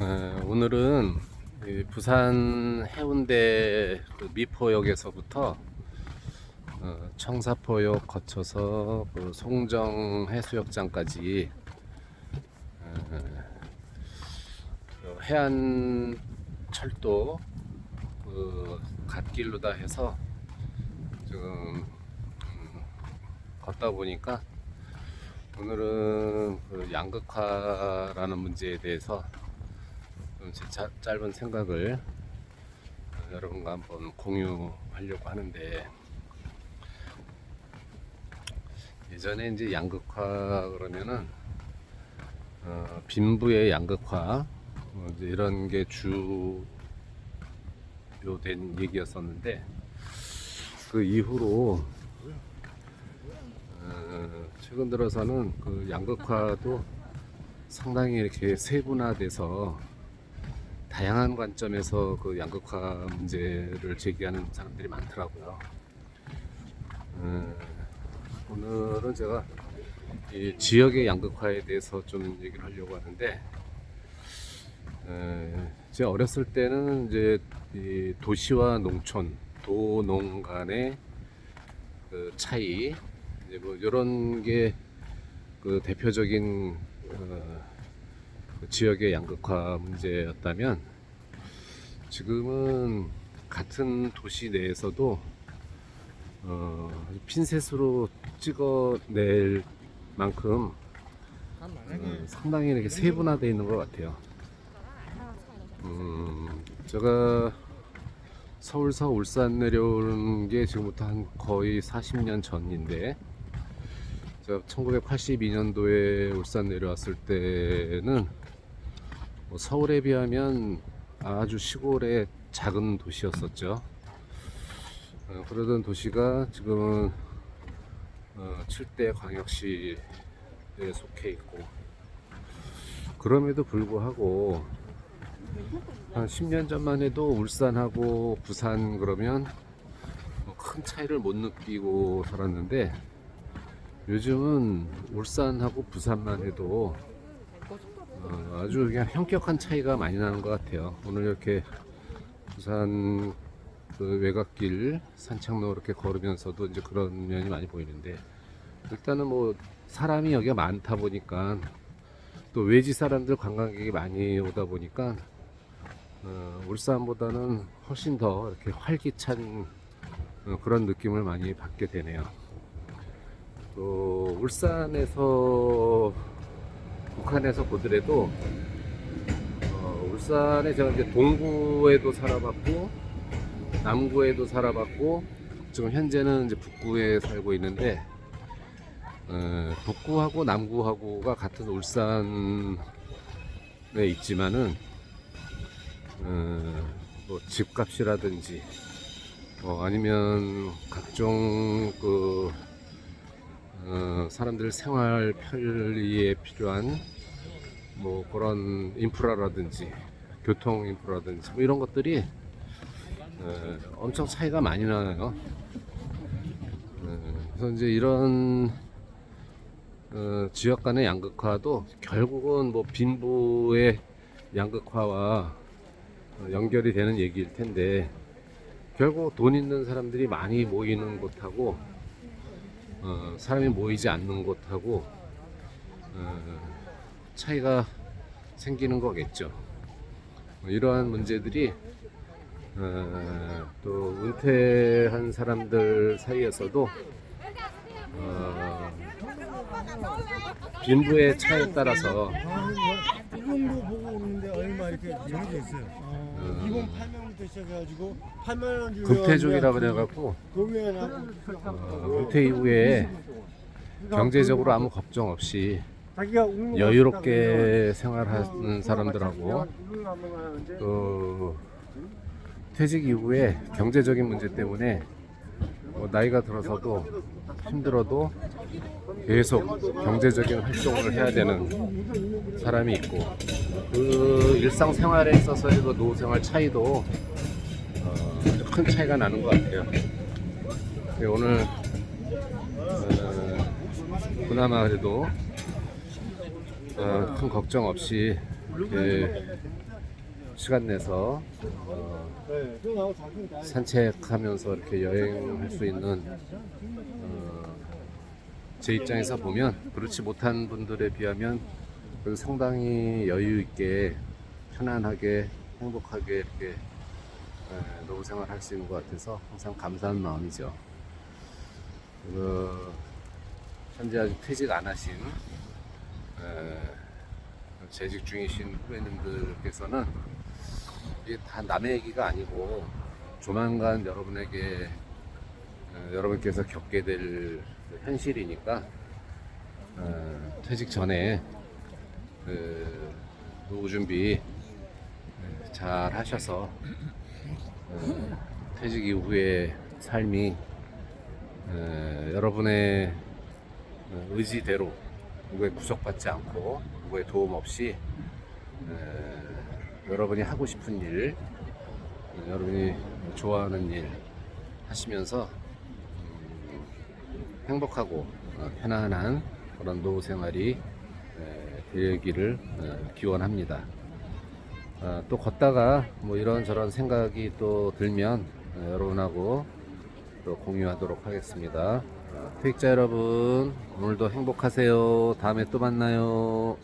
어, 오늘은 이 부산 해운대 그 미포역에서부터 어, 청사포역 거쳐서 그 송정 해수욕장까지 어, 그 해안 철도 그 갓길로다 해서 지금 음, 걷다 보니까 오늘은 그 양극화라는 문제에 대해서 좀제 짧은 생각을 어, 여러분과 한번 공유하려고 하는데 예전에 이제 양극화 그러면은 어, 빈부의 양극화 어, 이런 게 주요된 얘기였었는데 그 이후로 어, 최근 들어서는 그 양극화도 상당히 이렇게 세분화돼서 다양한 관점에서 그 양극화 문제를 제기하는 사람들이 많더라고요. 어, 오늘은 제가 이 지역의 양극화에 대해서 좀 얘기를 하려고 하는데, 에, 제가 어렸을 때는 이제 이 도시와 농촌, 도농 간의 그 차이, 이제 뭐 이런 게 그 대표적인 어, 그 지역의 양극화 문제였다면 지금은 같은 도시 내에서도 어, 핀셋으로 찍어낼 만큼 어, 상당히 이렇게 세분화되어 있는 것 같아요. 음, 제가 서울서 울산 내려오는 게 지금부터 한 거의 40년 전인데 제가 1982년도에 울산 내려왔을 때는 뭐 서울에 비하면 아주 시골의 작은 도시였었죠. 어, 그러던 도시가 지금은 어, 7대 광역시에 속해 있고 그럼에도 불구하고 한 10년 전만 해도 울산하고 부산 그러면 뭐 큰 차이를 못 느끼고 살았는데 요즘은 울산하고 부산만 해도 어, 아주 그냥 현격한 차이가 많이 나는 것 같아요. 오늘 이렇게 부산 그 외곽길 산책로 이렇게 걸으면서도 이제 그런 면이 많이 보이는데 일단은 뭐 사람이 여기가 많다 보니까 또 외지 사람들 관광객이 많이 오다 보니까 어, 울산보다는 훨씬 더 이렇게 활기찬 어, 그런 느낌을 많이 받게 되네요. 또 울산에서 북한에서 보더라도 어, 울산에 제가 이제 동구에도 살아봤고 남구에도 살아봤고 지금 현재는 이제 북구에 살고 있는데 어, 북구하고 남구하고가 같은 울산에 있지만은 어, 뭐 집값이라든지 뭐 아니면 각종 그 어, 사람들 생활 편리에 필요한 뭐 그런 인프라라든지 교통 인프라든지 뭐 이런 것들이 어, 엄청 차이가 많이 나요. 어, 그래서 이제 이런 어, 지역 간의 양극화도 결국은 뭐 빈부의 양극화와 어, 연결이 되는 얘기일 텐데 결국 돈 있는 사람들이 많이 모이는 곳하고 어, 사람이 모이지 않는 곳하고 어, 차이가 생기는 거겠죠. 뭐 이러한 문제들이 어, 또 은퇴한 사람들 사이에서도 어, 빈부의 차이에 따라서 이런 거 보고 오는데 얼마 이렇게 정해져 있어요. 어, 이번 8만 원부터 시작해가지고 8만 원 주고 금태족이라 그래갖고 동해하고 어, 은퇴 이후에 경제적으로 아무 걱정 없이 자기가 여유롭게 생활하는 사람들하고 또 퇴직 이후에 경제적인 문제 때문에 뭐 나이가 들어서도 힘들어도 계속 경제적인 활동을 해야 되는 사람이 있고 그 일상생활에 있어서의 그 노후생활 차이도 어, 큰 차이가 나는 것 같아요. 오늘 어, 그나마 그래도 어, 큰 걱정 없이 시간 내서 어, 산책하면서 이렇게 여행할 수 있는 어, 제 입장에서 보면 그렇지 못한 분들에 비하면 상당히 여유 있게 편안하게 행복하게 이렇게 에, 노후 생활할 수 있는 것 같아서 항상 감사한 마음이죠. 그 현재 아직 퇴직 안 하신 에, 재직 중이신 후배님들께서는 이게 다 남의 얘기가 아니고 조만간 여러분에게 어, 여러분께서 겪게 될 현실이니까 어, 퇴직 전에 그 노후 준비 어, 잘 하셔서 어, 퇴직 이후의 삶이 어, 여러분의 어, 의지대로 누구의 구속받지 않고 누구의 도움 없이 어, 여러분이 하고 싶은 일, 어, 여러분이 좋아하는 일 하시면서 음, 행복하고 어, 편안한 그런 노후 생활이 에, 되기를 어, 기원합니다. 아, 또 걷다가 뭐 이런저런 생각이 또 들면 어, 여러분하고 또 공유하도록 하겠습니다. 어, 퇴직자 여러분 오늘도 행복하세요. 다음에 또 만나요.